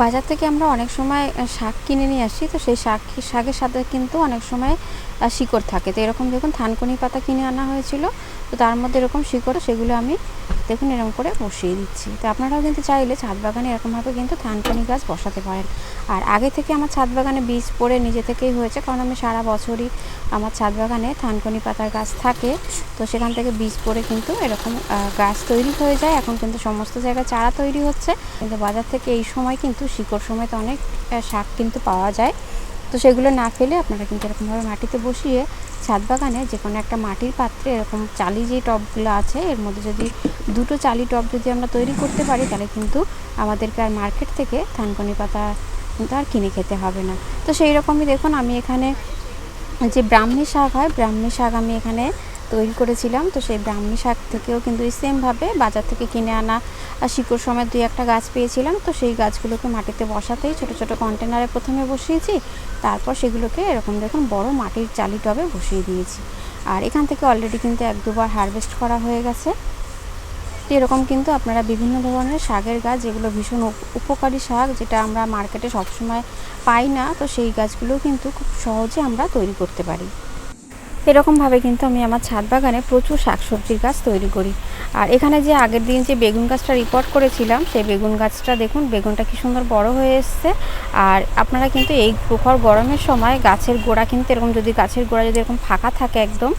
বাজার থেকে আমরা অনেক সময় শাক কিনে নিয়ে আসি। তো সেই শাক, শাকের সাথে কিন্তু অনেক সময় শিকড় থাকে। তো এরকম দেখুন থানকুনি পাতা কিনে আনা হয়েছিল। তো তার মধ্যে এরকম শিকড়, সেগুলো আমি দেখুন এরকম করে বসিয়ে দিচ্ছি। তো আপনারাও কিন্তু চাইলে ছাদ বাগানে এরকমভাবে কিন্তু থানকুনি গাছ বসাতে পারেন। আর আগে থেকে আমার ছাদ বাগানে বীজ পড়ে নিজে থেকেই হয়েছে, কারণ আমি সারা বছরই আমার ছাদ বাগানে থানকুনি পাতার গাছ থাকে। তো সেখান থেকে বীজ পড়ে কিন্তু এরকম গাছ তৈরি হয়ে যায়। এখন কিন্তু সমস্ত জায়গায় চারা তৈরি হচ্ছে। কিন্তু বাজার থেকে এই সময় কিন্তু শিকড় সময় তো অনেক শাক কিন্তু পাওয়া যায়। তো সেগুলো না ফেলে আপনারা কিন্তু এরকমভাবে মাটিতে বসিয়ে ছাদ বাগানে যে কোনো একটা মাটির পাত্রে এরকম চালি যে টবগুলো আছে, এর মধ্যে যদি দুটো চালি টব যদি আমরা তৈরি করতে পারি, তাহলে কিন্তু আমাদেরকে আর মার্কেট থেকে থানকনি পাতা কিন্তু আর কিনে খেতে হবে না। তো সেই রকমই দেখুন, আমি এখানে যে ব্রাহ্মী শাক হয়, ব্রাহ্মী শাক আমি এখানে তৈরি করেছিলাম। তো সেই ব্রাহ্মী শাক থেকেও কিন্তু সেমভাবে বাজার থেকে কিনে আনা আর শিকড় সময় দুই একটা গাছ পেয়েছিলাম। তো সেই গাছগুলোকে মাটিতে বসাতেই ছোট ছোট কন্টেনারে প্রথমে বসিয়েছি। তারপর সেগুলোকে এরকম দেখুন বড় মাটির চালি টবে বসিয়ে দিয়েছি। আর এখান থেকে অলরেডি কিন্তু এক দুবার হারভেস্ট করা হয়ে গেছে। এরকম কিন্তু আপনারা বিভিন্ন ধরনের শাকের গাছ, যেগুলো ভীষণ উপকারী শাক, যেটা আমরা মার্কেটে সবসময় পাই না, তো সেই গাছগুলো কিন্তু খুব সহজে আমরা তৈরি করতে পারি। এরকমভাবে কিন্তু আমি আমার ছাদ বাগানে প্রচুর শাকসবজির গাছ তৈরি করি। আর এখানে যে আগের দিন যে বেগুন গাছটা রিপোর্ট করেছিলাম, সেই বেগুন গাছটা দেখুন, বেগুনটা কি সুন্দর বড় হয়ে এসছে। আর আপনারা কিন্তু এই প্রখর গরমের সময় গাছের গোড়া কিন্তু এরকম যদি গাছের গোড়া যদি এরকম ফাঁকা থাকে একদম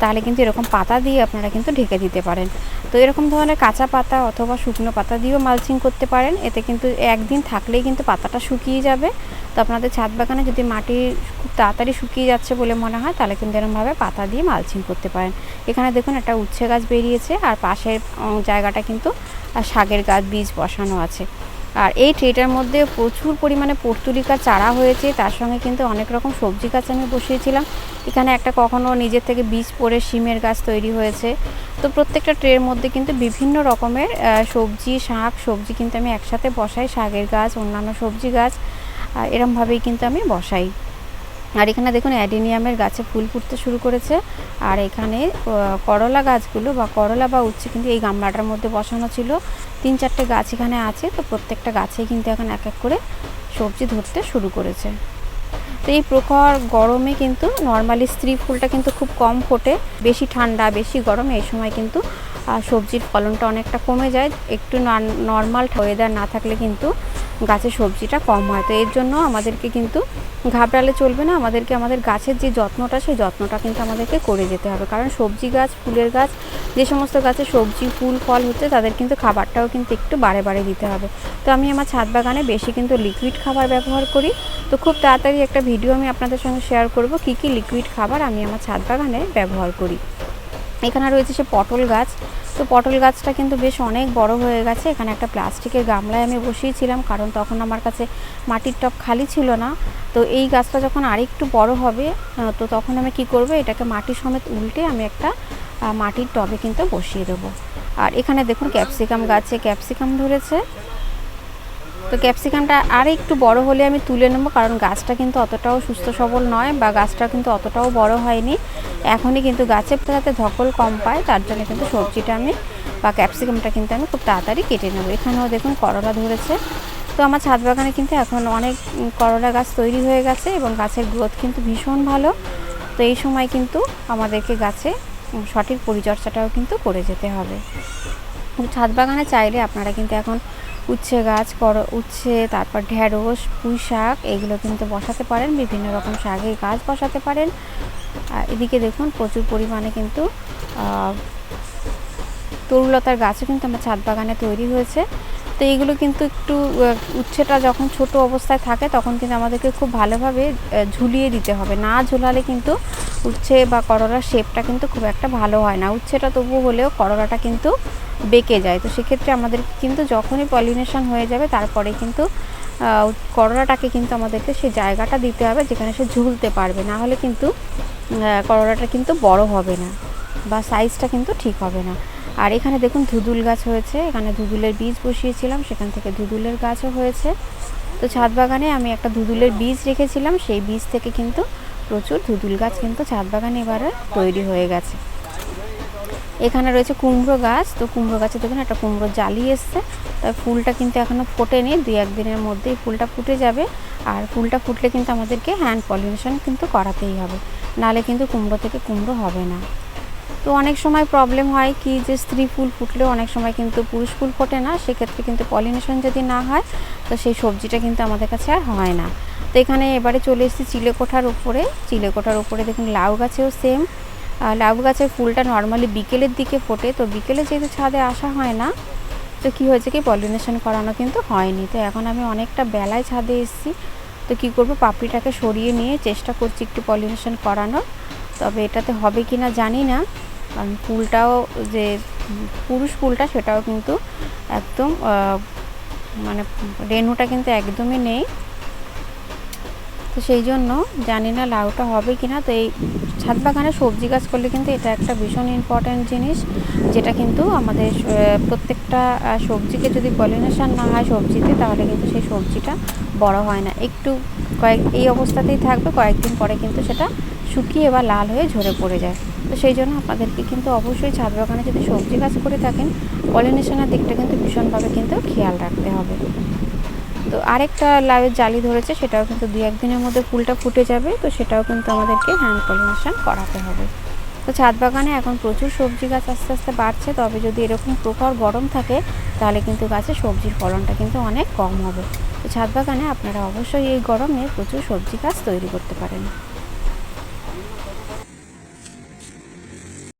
তাহলে কিন্তু এরকম পাতা দিয়ে আপনারা কিন্তু ঢেকে দিতে পারেন। তো এরকম ধরনের কাঁচা পাতা অথবা শুকনো পাতা দিয়েও মালচিং করতে পারেন। এতে কিন্তু একদিন থাকলেই কিন্তু পাতাটা শুকিয়ে যাবে। তো আপনাদের ছাদ বাগানে যদি মাটি খুব তাড়াতাড়ি শুকিয়ে যাচ্ছে বলে মনে হয়, তাহলে কিন্তু এরকমভাবে পাতা দিয়ে মালচিং করতে পারেন। এখানে দেখুন একটা উচ্ছে গাছ বেরিয়েছে, আর পাশের জায়গাটা কিন্তু শাকের গাছ বীজ বসানো আছে। আর এই ট্রেটার মধ্যে প্রচুর পরিমাণে পর্তুলিকা চারা হয়েছে, তার সঙ্গে কিন্তু অনেক রকম সবজি গাছ আমি বসিয়েছিলাম। এখানে একটা কখনো নিজের থেকে বীজ পরে শিমের গাছ তৈরি হয়েছে। তো প্রত্যেকটা ট্রের মধ্যে কিন্তু বিভিন্ন রকমের সবজি, শাক, সবজি কিন্তু আমি একসাথে বসাই, শাকের গাছ, অন্যান্য সবজি গাছ এরমভাবেই কিন্তু আমি বসাই। আর এখানে দেখুন অ্যাডিনিয়ামের গাছে ফুল ফুটতে শুরু করেছে। আর এখানে করলা গাছগুলো বা করলা বা উচ্ছে কিন্তু এই গামলাটার মধ্যে বসানো ছিল। তিন চারটে গাছ এখানে আছে, তো প্রত্যেকটা গাছেই কিন্তু এখন এক এক করে সবজি ধরতে শুরু করেছে। তো এই প্রখর গরমে কিন্তু নর্মালি স্ত্রী ফুলটা কিন্তু খুব কম ফোটে। বেশি ঠান্ডা, বেশি গরম, এই সময় কিন্তু সবজির ফলনটা অনেকটা কমে যায়। একটু নর্মাল ওয়েদার না থাকলে কিন্তু গাছের সবজিটা কম হয়। তো এর জন্য আমাদেরকে কিন্তু ঘাবড়ালে চলবে না। আমাদেরকে আমাদের গাছের যে যত্নটা, সেই যত্নটা কিন্তু আমাদেরকে করে যেতে হবে। কারণ সবজি গাছ, ফুলের গাছ, যে সমস্ত গাছে সবজি, ফুল, ফল হচ্ছে, তাদের কিন্তু খাবারটাও কিন্তু একটু বারে বারে দিতে হবে। তো আমি আমার ছাদ বাগানে বেশি কিন্তু লিকুইড খাবার ব্যবহার করি। তো খুব তাড়াতাড়ি একটা ভিডিও আমি আপনাদের সঙ্গে শেয়ার করব। কী কী লিকুইড খাবার আমি আমার ছাদ বাগানে ব্যবহার করি। এখানে রয়েছে সে পটল গাছ। তো পটল গাছটা কিন্তু বেশ অনেক বড় হয়ে গেছে। এখানে একটা প্লাস্টিকের গামলায় আমি বসিয়েছিলাম, কারণ তখন আমার কাছে মাটির টব খালি ছিল না। তো এই গাছটা যখন আরেকটু বড় হবে তো তখন আমি কি করব, এটাকে মাটি সমেত উল্টে আমি একটা মাটির টবে কিন্তু বসিয়ে দেবো। আর এখানে দেখুন ক্যাপসিকাম গাছে ক্যাপসিকাম ধরেছে। তো ক্যাপসিকামটা আর একটু বড় হলে আমি তুলে নেব, কারণ গাছটা কিন্তু অতটাও সুস্থ সবল নয় বা গাছটা কিন্তু অতটাও বড় হয়নি। এখনই কিন্তু গাছের যাতে ধকল কম পায়, তার জন্য কিন্তু সবজিটা আমি বা ক্যাপসিকামটা কিন্তু আমি খুব তাড়াতাড়ি কেটে নেব। এখানেও দেখুন করলা ধরেছে। তো আমার ছাদ বাগানে কিন্তু এখন অনেক করলা গাছ তৈরি হয়ে গেছে এবং গাছের গ্রোথ কিন্তু ভীষণ ভালো। তো এই সময় কিন্তু আমাদেরকে গাছে সঠিক পরিচর্যাটাও কিন্তু করে যেতে হবে। ছাদ বাগানে চাইলে আপনারা কিন্তু এখন উচ্ছে গাছ, কর উচ্ছে, তারপর ঢেঁড়স পুঁই শাক এগুলো কিন্তু বসাতে পারেন। বিভিন্ন রকম শাকের গাছ বসাতে পারেন। এদিকে দেখুন, প্রচুর পরিমাণে কিন্তু তরুলতার গাছও কিন্তু আমার ছাদ বাগানে তৈরি হয়েছে। তো এইগুলো কিন্তু একটু উচ্ছেটা যখন ছোট অবস্থায় থাকে তখন কিন্তু আমাদেরকে খুব ভালোভাবে ঝুলিয়ে দিতে হবে। না ঝুলালে কিন্তু উচ্ছে বা করলার শেপটা কিন্তু খুব একটা ভালো হয় না। উচ্ছেটা তবু হলেও করলাটা কিন্তু বেঁকে যায়। তো সেক্ষেত্রে আমাদের কিন্তু যখনই পলিনেশন হয়ে যাবে তারপরে কিন্তু করলাটাকে কিন্তু আমাদেরকে সেই জায়গাটা দিতে হবে যেখানে সে ঝুলতে পারবে। না হলে কিন্তু করলাটা কিন্তু বড় হবে না বা সাইজটা কিন্তু ঠিক হবে না। আর এখানে দেখুন ধুদুল গাছ হয়েছে। এখানে ধুদুলের বীজ বসিয়েছিলাম, সেখান থেকে ধুদুলের গাছও হয়েছে। তো ছাদ বাগানে আমি একটা ধুদুলের বীজ রেখেছিলাম, সেই বীজ থেকে কিন্তু প্রচুর ধুদুল গাছ কিন্তু ছাদ বাগানে এবারে তৈরি হয়ে গেছে। এখানে রয়েছে কুমড়ো গাছ। তো কুমড়ো গাছে দেখুন একটা কুমড়ো জালি এসছে। তবে ফুলটা কিন্তু এখনও ফোটেনি, দুই একদিনের মধ্যেই ফুলটা ফুটে যাবে। আর ফুলটা ফুটলে কিন্তু আমাদেরকে হ্যান্ড পলিনেশন কিন্তু করাতেই হবে। নালে কিন্তু কুমড়ো থেকে কুমড়ো হবে না। তো অনেক সময় প্রবলেম হয় কি যে স্ত্রী ফুল ফুটলেও অনেক সময় কিন্তু পুরুষ ফুল ফোটে না, সেক্ষেত্রে কিন্তু পলিনেশন যদি না হয়, তো সেই সবজিটা কিন্তু আমাদের কাছে আর হয় না। তো এখানে এবারে চলে এসেছি চিলেকোঠার উপরে। চিলেকোঠার উপরে দেখুন লাউ গাছেও সেম লাউ গাছের ফুলটা নর্মালি বিকেলের দিকে ফোটে, তো বিকেলে যেহেতু ছাদে আসা হয় না, তো কী হয়েছে কি পলিনেশন করানো কিন্তু হয়নি। তো এখন আমি অনেকটা বেলায় ছাদে এসেছি। তো কী করব, পাপড়িটাকে সরিয়ে নিয়ে চেষ্টা করছি একটু পলিনেশন করানোর, তবে এটাতে হবে কি না জানি না। কারণ ফুলটাও যে পুরুষ ফুলটা সেটাও কিন্তু একদম মানে রেণুটা কিন্তু একদমই নেই। তো সেই জন্য জানি না লাউটা হবে কি না তো এই ছাদ বাগানে সবজি গাছ করলে কিন্তু এটা একটা ভীষণ ইম্পর্ট্যান্ট জিনিস, যেটা কিন্তু আমাদের প্রত্যেকটা সবজিকে যদি পলিনেশন না হয় সবজিতে, তাহলে কিন্তু সেই সবজিটা বড় হয় না। একটু কয়েক, এই অবস্থাতেই থাকবে, কয়েকদিন পরে কিন্তু সেটা শুকিয়ে বা লাল হয়ে ঝরে পড়ে যায়। তো সেই জন্য আপনাদেরকে কিন্তু অবশ্যই ছাদ বাগানে যদি সবজি গাছ করে থাকেন, পলিনেশনের দিকটা কিন্তু ভীষণভাবে কিন্তু খেয়াল রাখতে হবে। তো আরেকটা লাউয়ের জালি ধরেছে, সেটাও কিন্তু দু একদিনের মধ্যে ফুলটা ফুটে যাবে, তো সেটাও কিন্তু আমাদেরকে হ্যান্ড পলিনেশন করাতে হবে। তো ছাদ বাগানে এখন প্রচুর সবজি গাছ আস্তে আস্তে বাড়ছে, তবে যদি এরকম প্রখর গরম থাকে, তাহলে কিন্তু গাছে সবজির ফলনটা কিন্তু অনেক কম হবে। তো ছাদ বাগানে আপনারা অবশ্যই এই গরমে প্রচুর সবজি গাছ তৈরি করতে পারেন।